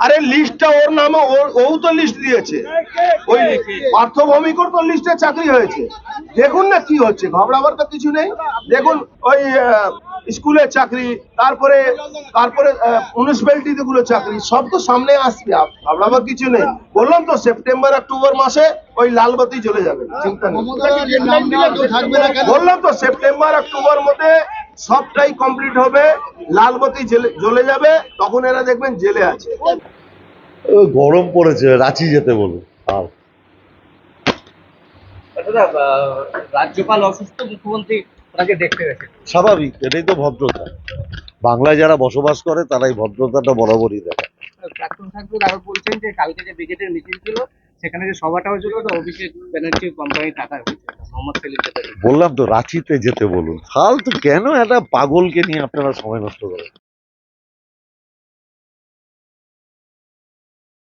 আরে লিস্টটা ওর নামে ও তো লিস্ট দিয়েছে। ওই পার্থ ভৌমিকর তো লিস্টে চাকরি হয়েছে। দেখুন না কি হচ্ছে ঘবড়াবার তো কিছু নেই। দেখুন ওই আহ, স্কুলে চাকরি তারপরে তারপরে মিউনিসিপ্যালিটিতে গুলো চাকরি সব তো সামনে আসবে ঘবড়াবার কিছু নেই। বললাম তো সেপ্টেম্বর অক্টোবর মাসে ওই লালবাতি চলে যাবে চিন্তা নেই। বললাম তো সেপ্টেম্বর অক্টোবর মধ্যে সবটাই কমপ্লিট হবে লালবাতি জ্বলে যাবে তখন এরা দেখবেন জেলে আছে। গরম পড়েছে রাঁচি যেতে বলুন আর। রাজ্যপাল অসুস্থ মুখ্যমন্ত্রী ওনাকে দেখতে গেছে। স্বাভাবিক এটাই তো ভদ্রতা। বাংলায় যারা বসবাস করে তারাই ভদ্রতাটা বরাবরই দেখায়। প্রাক্তন সাংসদ আরও বলছেন যে কালকে যে ব্রিগেডের মিছিল ছিল সেখানে যে সভাটা হয়েছিল তো অভিষেক ব্যানার্জি কোম্পানি টাকা হয়েছে। বললাম তো রাঁচিতে যেতে বলুন। ফালতু কেন? একটা পাগলকে নিয়ে আপনারা সময় নষ্ট করেন।